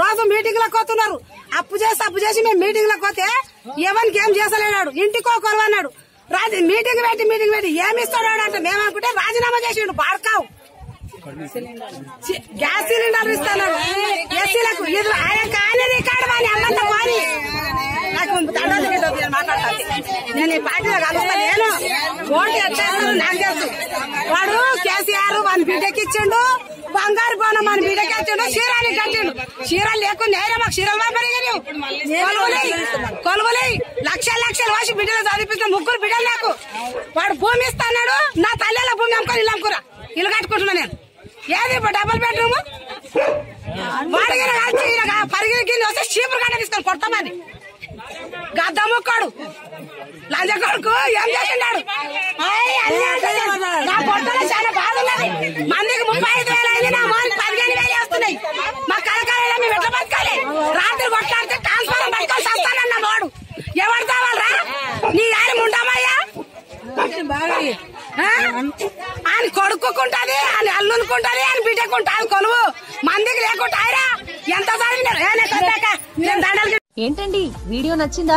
రోజు మీటింగ్లకు పోతున్నారు. అప్పు చేసి అప్పు చేసి మేము మీటింగ్లకు పోతే ఎవరికి ఏం చేసలేనాడు ఇంటికో కొలవన్నాడు రాజు మీటింగ్ పెట్టి మీటింగ్ పెట్టి ఏమి ఇస్తాడు అంటే మేము అనుకుంటే రాజీనామా చేసిండు బాడకావు చి- గ్యాస్ సిలిండర్ ఇస్తాడు ఎస్సీలకు ఇది ఆయన నేను ఈ పార్టీలో కలుస్తా నేను ఓటు ఎట్లేస్తాను నాకు తెలుసు. వాడు కేసీఆర్ మన బిడ్డకి ఇచ్చిండు బంగారు బోనం మన బిడ్డకి ఇచ్చిండు చీరాలు కట్టిండు. చీరలు లేకుండా నేరే మాకు చీరలు పంపరిగా కొలువులై కొలువులై లక్షల లక్షలు వాసి బిడ్డలు చదివిస్తున్న ముగ్గురు బిడ్డలు నాకు. వాడు భూమి ఇస్తాడు నా తల్లిల భూమి అమ్ముకొని ఇల్లు అమ్ముకురా. ఇల్లు కట్టుకుంటున్నా నేను. ఏది ఇప్పుడు డబుల్ బెడ్రూమ్ వాడిగిన పరిగిన కింద వస్తే చీపురు కట్ట తీసుకొని కొడతామని గద్ద ముక్కాడు లంజ కొడుకు ఏం చేసినాడు నా పొట్టలో చాలా బాధ ఉన్నది. మందికి ముప్పై ఐదు వేలు అయింది నా మోనికి పదిహేను వేలు వేస్తున్నాయి. మా కలకాలలో మేము ఎట్లా బతకాలి రాత్రి కొట్లాడితే ట్రాన్స్ఫారం పట్టుకొని వస్తానన్న మోడు ఎవరు కావాలరా? నీ ఆయన ఉండమయ్యా ఆయన కొడుకుంటది ఆయన అల్లుకుంటది ఆయన బిడ్డకుంటాది కొలువు. మందికి లేకుండా ఆయరా? ఎంత చదివినారు దండలు ఏంటండి? వీడియో నచ్చిందా?